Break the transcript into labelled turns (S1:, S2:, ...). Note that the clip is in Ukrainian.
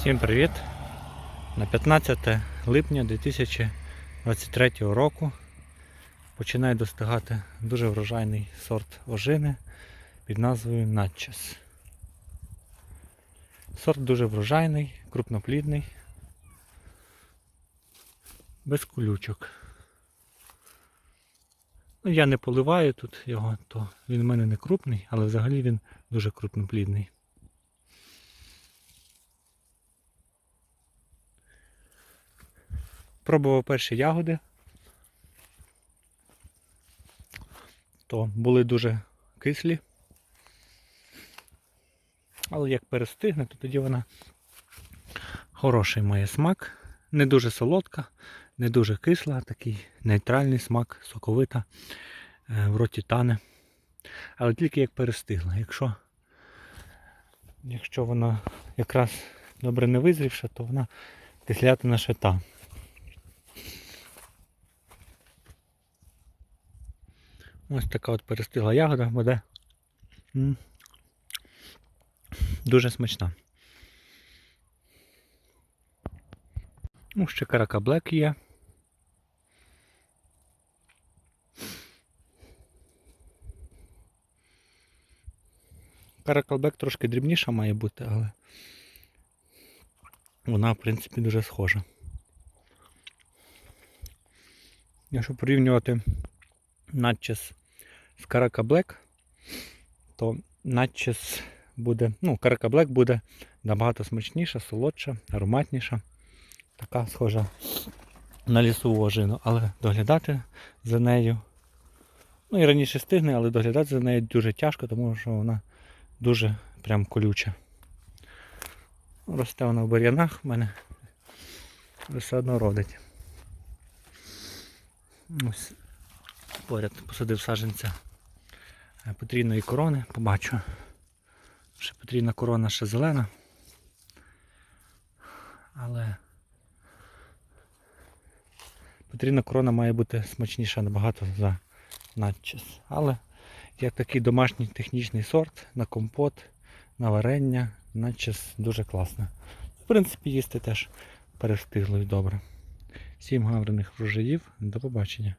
S1: Всім привіт! На 15 липня 2023 року починає достигати дуже врожайний сорт ожини під назвою Натчес. Сорт дуже врожайний, крупноплідний, без колючок. Ну, я не поливаю тут його, то він в мене не крупний, але взагалі він дуже крупноплідний. Пробував перші ягоди. То були дуже кислі. Але як перестигне, то тоді вона хороший має смак. Не дуже солодка, не дуже кисла, такий нейтральний смак, соковита, е, в роті тане. Але тільки як перестигла. Якщо, якщо вона якраз добре не визрівша, то вона кислятина ще та. Ось така от перестигла ягода буде. Дуже смачна. Ну, ще карака Блек є. Каракалбек трошки дрібніша має бути, але вона, в принципі, дуже схожа. Якщо порівнювати Натчес з Карака Блек, то Натчес буде, ну, Карака Блек буде набагато смачніша, солодша, ароматніша. Така схожа на лісову ожину, але доглядати за нею. Ну і раніше стигне, але доглядати за нею дуже тяжко, тому що вона дуже прям колюча. Росте вона в бур'янах в мене все одно родить. Ось поряд посадив саджанця е, потрійної корони, побачу. Ще потрійна корона ще зелена. Але потрійна корона має бути смачніша набагато за надчес. Але як такий домашній технічний сорт на компот, на варення, надчес дуже класно. В принципі, їсти теж перестигло і добре. Всім гарних врожаїв, до побачення.